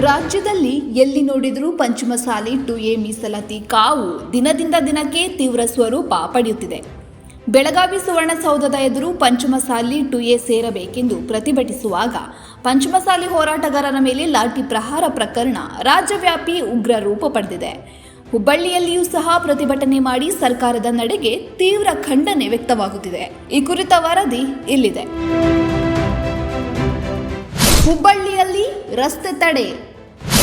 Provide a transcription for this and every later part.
ರಾಜ್ಯದಲ್ಲಿ ಎಲ್ಲಿ ನೋಡಿದರೂ ಪಂಚಮಸಾಲಿ ಟು ಎ ಮೀಸಲಾತಿ ಕಾವು ದಿನದಿಂದ ದಿನಕ್ಕೆ ತೀವ್ರ ಸ್ವರೂಪ ಪಡೆಯುತ್ತಿದೆ. ಬೆಳಗಾವಿ ಸುವರ್ಣಸೌಧದ ಎದುರು ಪಂಚಮಸಾಲಿ ಟು ಎ ಸೇರಬೇಕೆಂದು ಪ್ರತಿಭಟಿಸುವಾಗ ಪಂಚಮಸಾಲಿ ಹೋರಾಟಗಾರರ ಮೇಲೆ ಲಾಠಿ ಪ್ರಹಾರ ಪ್ರಕರಣ ರಾಜ್ಯವ್ಯಾಪಿ ಉಗ್ರ ರೂಪ ಪಡೆದಿದೆ. ಹುಬ್ಬಳ್ಳಿಯಲ್ಲಿಯೂ ಸಹ ಪ್ರತಿಭಟನೆ ಮಾಡಿ ಸರ್ಕಾರದ ನಡೆಗೆ ತೀವ್ರ ಖಂಡನೆ ವ್ಯಕ್ತವಾಗುತ್ತಿದೆ. ಈ ಕುರಿತ ವರದಿ ಇಲ್ಲಿದೆ. ಹುಬ್ಬಳ್ಳಿಯಲ್ಲಿ ರಸ್ತೆ ತಡೆ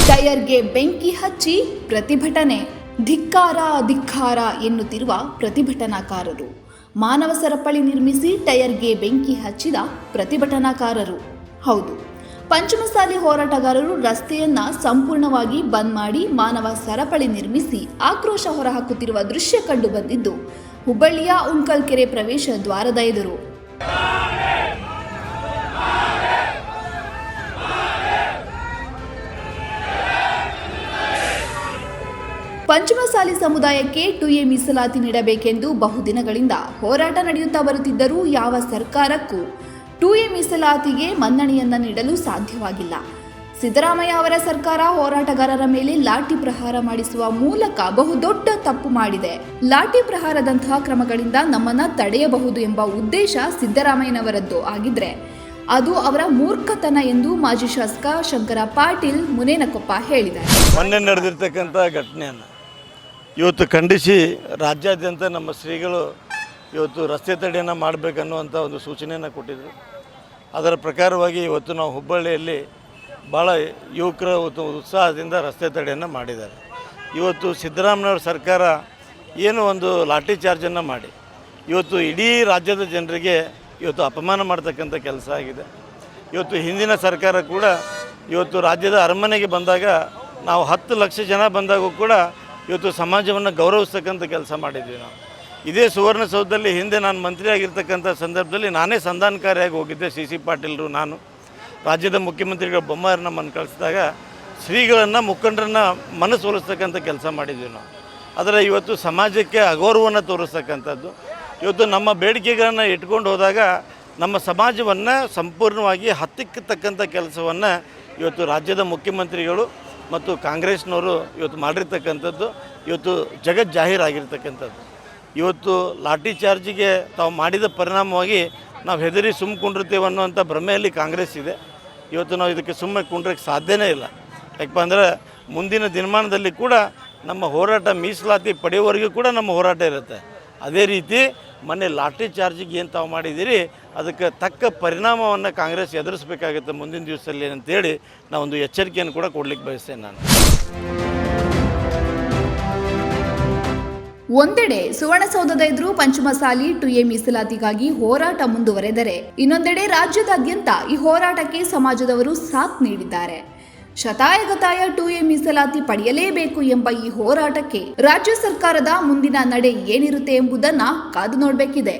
ಟಯರ್ಗೆ ಬೆಂಕಿ ಹಚ್ಚಿ ಪ್ರತಿಭಟನೆ. ಧಿಕ್ಕಾರ ಧಿಕ್ಕಾರ ಎನ್ನುತ್ತಿರುವ ಪ್ರತಿಭಟನಾಕಾರರು. ಮಾನವ ಸರಪಳಿ ನಿರ್ಮಿಸಿ ಟಯರ್ಗೆ ಬೆಂಕಿ ಹಚ್ಚಿದ ಪ್ರತಿಭಟನಾಕಾರರು. ಹೌದು, ಪಂಚಮಸಾಲಿ ಹೋರಾಟಗಾರರು ರಸ್ತೆಯನ್ನ ಸಂಪೂರ್ಣವಾಗಿ ಬಂದ್ ಮಾಡಿ ಮಾನವ ಸರಪಳಿ ನಿರ್ಮಿಸಿ ಆಕ್ರೋಶ ಹೊರಹಾಕುತ್ತಿರುವ ದೃಶ್ಯ ಕಂಡು ಬಂದಿದ್ದು, ಹುಬ್ಬಳ್ಳಿಯ ಉಂಕಲ್ಕೆರೆ ಪ್ರವೇಶ ದ್ವಾರದ ಎದುರು. ಪಂಚಮಸಾಲಿ ಸಮುದಾಯಕ್ಕೆ ಟು ಎ ಮೀಸಲಾತಿ ನೀಡಬೇಕೆಂದು ಬಹುದಿನಗಳಿಂದ ಹೋರಾಟ ನಡೆಯುತ್ತಾ ಬರುತ್ತಿದ್ದರೂ ಯಾವ ಸರ್ಕಾರಕ್ಕೂ ಟು ಎ ಮೀಸಲಾತಿಗೆ ಮನ್ನಣೆಯನ್ನ ನೀಡಲು ಸಾಧ್ಯವಾಗಿಲ್ಲ. ಸಿದ್ದರಾಮಯ್ಯ ಅವರ ಸರ್ಕಾರ ಹೋರಾಟಗಾರರ ಮೇಲೆ ಲಾಠಿ ಪ್ರಹಾರ ಮಾಡಿಸುವ ಮೂಲಕ ಬಹುದೊಡ್ಡ ತಪ್ಪು ಮಾಡಿದೆ. ಲಾಠಿ ಪ್ರಹಾರದಂತಹ ಕ್ರಮಗಳಿಂದ ನಮ್ಮನ್ನ ತಡೆಯಬಹುದು ಎಂಬ ಉದ್ದೇಶ ಸಿದ್ದರಾಮಯ್ಯನವರದ್ದು ಆಗಿದ್ರೆ ಅದು ಅವರ ಮೂರ್ಖತನ ಎಂದು ಮಾಜಿ ಶಾಸಕ ಶಂಕರ ಪಾಟೀಲ್ ಮುನೇನಕೊಪ್ಪ ಹೇಳಿದ್ದಾರೆ. ಮೊನ್ನೆ ನಡೆದಿರ್ತಕ್ಕಂಥ ಘಟನೆಯನ್ನು ಇವತ್ತು ಖಂಡಿಸಿ ರಾಜ್ಯಾದ್ಯಂತ ನಮ್ಮ ಶ್ರೀಗಳು ಇವತ್ತು ರಸ್ತೆ ತಡೆಯನ್ನು ಮಾಡಬೇಕನ್ನುವಂಥ ಒಂದು ಸೂಚನೆಯನ್ನು ಕೊಟ್ಟಿದ್ದರು ಅದರ ಪ್ರಕಾರವಾಗಿ ಇವತ್ತು ನಾವು ಹುಬ್ಬಳ್ಳಿಯಲ್ಲಿ ಭಾಳ ಯುವಕರ ಉತ್ಸಾಹದಿಂದ ರಸ್ತೆ ತಡೆಯನ್ನು ಮಾಡಿದ್ದಾರೆ. ಇವತ್ತು ಸಿದ್ದರಾಮಯ್ಯವ್ರ ಸರ್ಕಾರ ಏನು ಒಂದು ಲಾಠಿ ಚಾರ್ಜನ್ನು ಮಾಡಿ. ಇವತ್ತು ಇಡೀ ರಾಜ್ಯದ ಜನರಿಗೆ ಇವತ್ತು ಅಪಮಾನ ಮಾಡ್ತಕ್ಕಂಥ ಕೆಲಸ ಆಗಿದೆ. ಇವತ್ತು ಹಿಂದಿನ ಸರ್ಕಾರ ಕೂಡ ಇವತ್ತು ರಾಜ್ಯದ ಅರಮನೆಗೆ ಬಂದಾಗ ನಾವು ಹತ್ತು ಲಕ್ಷ ಜನ ಬಂದಾಗೂ ಕೂಡ ಇವತ್ತು ಸಮಾಜವನ್ನು ಗೌರವಿಸ್ತಕ್ಕಂಥ ಕೆಲಸ ಮಾಡಿದ್ವಿ ನಾವು. ಇದೇ ಸುವರ್ಣಸೌಧದಲ್ಲಿ ಹಿಂದೆ ನಾನು ಮಂತ್ರಿಯಾಗಿರ್ತಕ್ಕಂಥ ಸಂದರ್ಭದಲ್ಲಿ ನಾನೇ ಸಂಧಾನಕಾರಿಯಾಗಿ ಹೋಗಿದ್ದೆ, ಸಿ ಸಿ ಪಾಟೀಲರು, ನಾನು. ರಾಜ್ಯದ ಮುಖ್ಯಮಂತ್ರಿಗಳ ಬೊಮ್ಮಾಯರು ನಮ್ಮನ್ನು ಕಳಿಸಿದಾಗ ಶ್ರೀಗಳನ್ನು, ಮುಖಂಡರನ್ನ ಮನಸ್ಸೋಲಿಸ್ತಕ್ಕಂಥ ಕೆಲಸ ಮಾಡಿದ್ವಿ ನಾವು. ಆದರೆ ಇವತ್ತು ಸಮಾಜಕ್ಕೆ ಅಗೌರವವನ್ನು ತೋರಿಸ್ತಕ್ಕಂಥದ್ದು. ಇವತ್ತು ನಮ್ಮ ಬೇಡಿಕೆಗಳನ್ನು ಇಟ್ಕೊಂಡು ಹೋದಾಗ ನಮ್ಮ ಸಮಾಜವನ್ನು ಸಂಪೂರ್ಣವಾಗಿ ಹತ್ತಿಕ್ಕತಕ್ಕಂಥ ಕೆಲಸವನ್ನು ಇವತ್ತು ರಾಜ್ಯದ ಮುಖ್ಯಮಂತ್ರಿಗಳು ಮತ್ತು ಕಾಂಗ್ರೆಸ್ನವರು ಇವತ್ತು ಮಾಡಿರ್ತಕ್ಕಂಥದ್ದು ಇವತ್ತು ಜಗತ್ ಜಾಹೀರಾಗಿರ್ತಕ್ಕಂಥದ್ದು. ಇವತ್ತು ಲಾಠಿ ಚಾರ್ಜಿಗೆ ತಾವು ಮಾಡಿದ ಪರಿಣಾಮವಾಗಿ ನಾವು ಹೆದರಿ ಸುಮ್ಮ ಕುಂಡಿರ್ತೇವೆ ಅನ್ನುವಂಥ ಭ್ರಮೆಯಲ್ಲಿ ಕಾಂಗ್ರೆಸ್ ಇದೆ. ಇವತ್ತು ನಾವು ಇದಕ್ಕೆ ಸುಮ್ಮನೆ ಕುಂಡ್ರಕ್ಕೆ ಸಾಧ್ಯನೇ ಇಲ್ಲ. ಯಾಕಪ್ಪ ಅಂದರೆ ಮುಂದಿನ ದಿನಮಾನದಲ್ಲಿ ಕೂಡ ನಮ್ಮ ಹೋರಾಟ ಮೀಸಲಾತಿ ಪಡೆಯುವವರೆಗೂ ಕೂಡ ನಮ್ಮ ಹೋರಾಟ ಇರುತ್ತೆ. ಅದೇ ರೀತಿ ಮೊನ್ನೆ ಲಾಟ್ರಿ ಚಾರ್ಜಿಗೆ ಏನು ತಾವು ಮಾಡಿದ್ದೀರಿ? ಅದಕ್ಕೆ ತಕ್ಕ ಪರಿಣಾಮವನ್ನು ಕಾಂಗ್ರೆಸ್ ಎದುರಿಸಬೇಕಾಗುತ್ತೆ ಮುಂದಿನ ದಿವಸದಲ್ಲಿ ಅಂತೇಳಿ ಒಂದು ಎಚ್ಚರಿಕೆಯನ್ನು ಕೂಡ ಕೊಡ್ಲಿಕ್ಕೆ ಬಯಸ್ತೇನೆ ನಾನು. ಒಂದೆಡೆ ಸುವರ್ಣಸೌಧದ ಎದುರು ಪಂಚಮಸಾಲಿ ಟುಎ ಮೀಸಲಾತಿಗಾಗಿ ಹೋರಾಟ ಮುಂದುವರೆದರೆ, ಇನ್ನೊಂದೆಡೆ ರಾಜ್ಯದಾದ್ಯಂತ ಈ ಹೋರಾಟಕ್ಕೆ ಸಮಾಜದವರು ಸಾಥ್ ನೀಡಿದ್ದಾರೆ. ಶತಾಯಗತಾಯ ಟು ಎ ಮೀಸಲಾತಿ ಪಡೆಯಲೇಬೇಕು ಎಂಬ ಈ ಹೋರಾಟಕ್ಕೆ ರಾಜ್ಯ ಸರ್ಕಾರದ ಮುಂದಿನ ನಡೆ ಏನಿರುತ್ತೆ ಎಂಬುದನ್ನ ಕಾದು ನೋಡಬೇಕಿದೆ.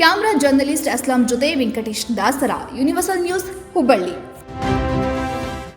ಕ್ಯಾಮ್ರಾ ಜರ್ನಲಿಸ್ಟ್ ಅಸ್ಲಾಂ ಜೊತೆ ವೆಂಕಟೇಶ್ ದಾಸರ, ಯೂನಿವರ್ಸಲ್ ನ್ಯೂಸ್ ಹುಬ್ಬಳ್ಳಿ.